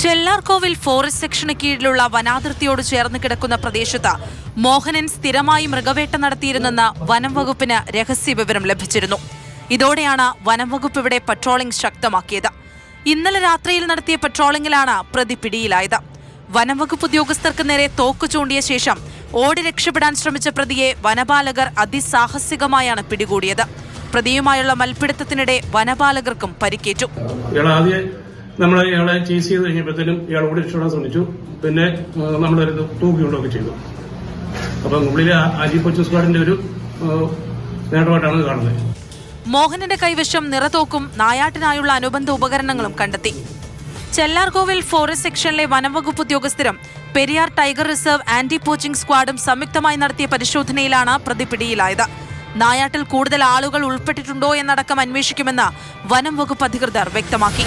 Chellarkovil forest സെക്ഷന് കീഴിലുള്ള വനാതിർത്തിയോട് ചേർന്ന് കിടക്കുന്ന പ്രദേശത്ത് മോഹനൻ സ്ഥിരമായി മൃഗവേട്ട നടത്തിയിരുന്നെന്ന് വനം വകുപ്പിന് രഹസ്യ വിവരം ലഭിച്ചിരുന്നു. ഇതോടെയാണ് വനം വകുപ്പ് ഇവിടെ പട്രോളിംഗ് ശക്തമാക്കിയത്. ഇന്നലെ രാത്രിയിൽ നടത്തിയ പട്രോളിംഗിലാണ് പ്രതി പിടിയിലായത്. വനം വകുപ്പ് ഉദ്യോഗസ്ഥർക്ക് നേരെ തോക്ക് ചൂണ്ടിയ ശേഷം ഓടി രക്ഷപ്പെടാൻ ശ്രമിച്ച പ്രതിയെ വനപാലകർ അതിസാഹസികമായാണ് പിടികൂടിയത്. പ്രതിയുമായുള്ള മൽപ്പിടുത്തത്തിനിടെ വനപാലകർക്കും പരിക്കേറ്റു. നമ്മൾ ഇയാളെ ചേസ് ചെയ്ത് കഴിഞ്ഞപ്പോഴത്തേനും ഇയാൾ ഓടി രക്ഷപ്പെടാൻ ശ്രമിച്ചു. പിന്നെ നമ്മളൊരു തൂക്കിയുണ്ടൊക്കെ ചെയ്തു. അപ്പം ഉള്ളിലെ അജി കൊച്ചു സ്ക്വാഡിന്റെ ഒരു നേട്ടമായിട്ടാണ് കാണുന്നത്. മോഹനന്റെ കൈവശം നിറതോക്കും നായാട്ടിനായുള്ള അനുബന്ധ ഉപകരണങ്ങളും കണ്ടെത്തി. ചെല്ലാർകോവിൽ ഫോറസ്റ്റ് സെക്ഷനിലെ വനംവകുപ്പ് ഉദ്യോഗസ്ഥരും Periyar tiger reserve anti poaching സ്ക്വാഡും സംയുക്തമായി നടത്തിയ പരിശോധനയിലാണ് പ്രതി പിടിയിലായത് നായാട്ടിൽ കൂടുതൽ ആളുകൾ ഉൾപ്പെട്ടിട്ടുണ്ടോ എന്നടക്കം അന്വേഷിക്കുമെന്ന് വനം വകുപ്പ് അധികൃതർ വ്യക്തമാക്കി.